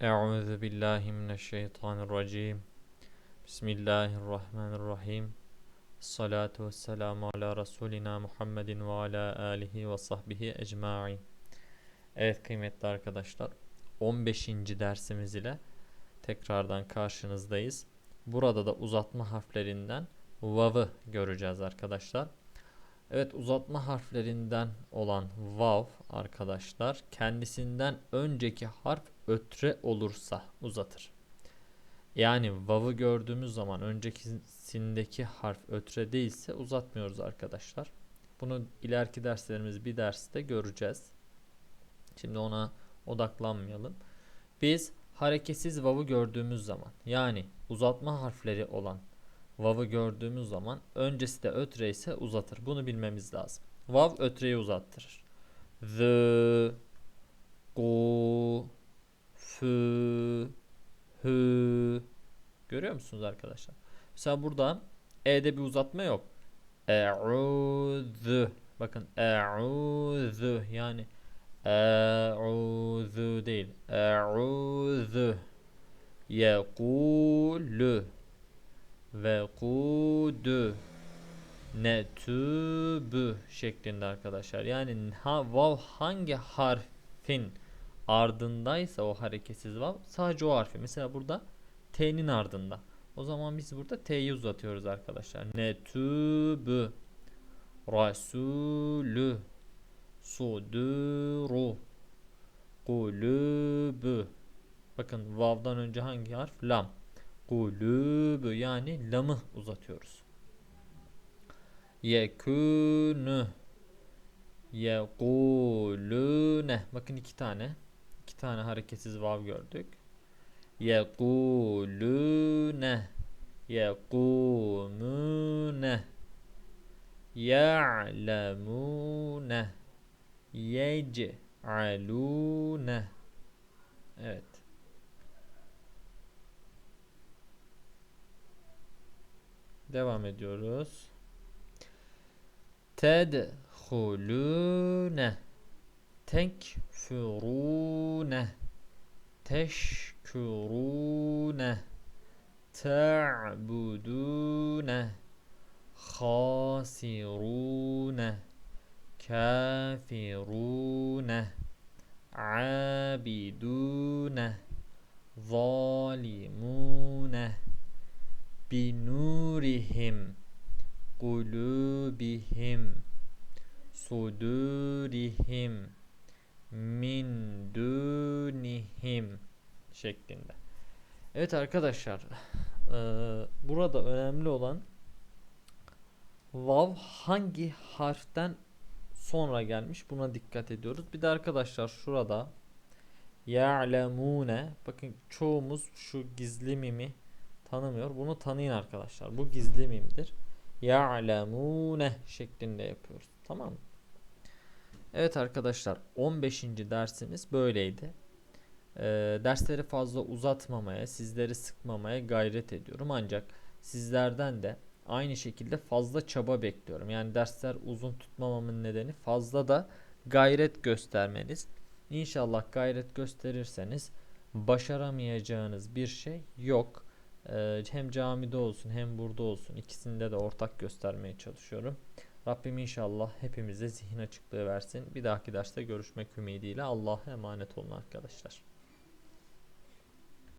Euzu billahi mineşşeytanirracim. Bismillahirrahmanirrahim. Salatu vesselamu ala Resulina Muhammedin ve ala alihi ve sahbihi ecmain. Evet kıymetli arkadaşlar 15. dersimiz ile tekrardan karşınızdayız. Burada da uzatma harflerinden vav'ı göreceğiz arkadaşlar. Evet uzatma harflerinden olan vav arkadaşlar kendisinden önceki harf ötre olursa uzatır. Yani vav'ı gördüğümüz zaman öncekisindeki harf ötre değilse uzatmıyoruz arkadaşlar. Bunu ileriki derslerimiz bir derste göreceğiz. Şimdi ona odaklanmayalım. Biz hareketsiz vav'ı gördüğümüz zaman yani uzatma harfleri olan Vav'ı gördüğümüz zaman öncesi de ötre ise uzatır. Bunu bilmemiz lazım. Vav ötreyi uzattırır. The, gu, fü, hü. Görüyor musunuz arkadaşlar? Mesela burada e'de bir uzatma yok. E'udhu. Bakın e'udhu yani e'udhu değil. E'udhu. Yekulu ve kudu netübü şeklinde arkadaşlar. Yani ha, vav hangi harfin ardındaysa o hareketsiz vav sadece o harfi. Mesela burada t'nin ardında. O zaman biz burada t'yi uzatıyoruz arkadaşlar. Netübü Rasulü Suduru Kulübü Bakın vav'dan önce hangi harf? Lam. Kulübü yani lamı uzatıyoruz. Yekûnü Yekulüne Bakın iki tane. İki tane hareketsiz vav gördük. Yekulüne Yekumune Ya'lemune Yec'alune Evet. Devam ediyoruz. Tedhulune تكفرونه تشكرونه تعبدونه خاسرون كافرون عابدون ظالمون بنورهم قلوبهم صدورهم. Min dunihim şeklinde. Evet arkadaşlar e, burada önemli olan vav hangi harften sonra gelmiş buna dikkat ediyoruz. Bir de arkadaşlar şurada ya'lemune bakın çoğumuz şu gizli mimi tanımıyor. Bunu tanıyın arkadaşlar. Bu gizli mimdir. Ya'lemune şeklinde yapıyoruz. Tamam mı? Evet arkadaşlar 15. dersimiz böyleydi. Ee, dersleri fazla uzatmamaya, sizleri sıkmamaya gayret ediyorum. Ancak sizlerden de aynı şekilde fazla çaba bekliyorum. Yani dersler uzun tutmamamın nedeni fazla da gayret göstermeniz. İnşallah gayret gösterirseniz başaramayacağınız bir şey yok. Ee, hem camide olsun hem burada olsun ikisinde de ortak göstermeye çalışıyorum. Rabbim inşallah hepimize zihin açıklığı versin. Bir dahaki derste görüşmek ümidiyle Allah'a emanet olun arkadaşlar.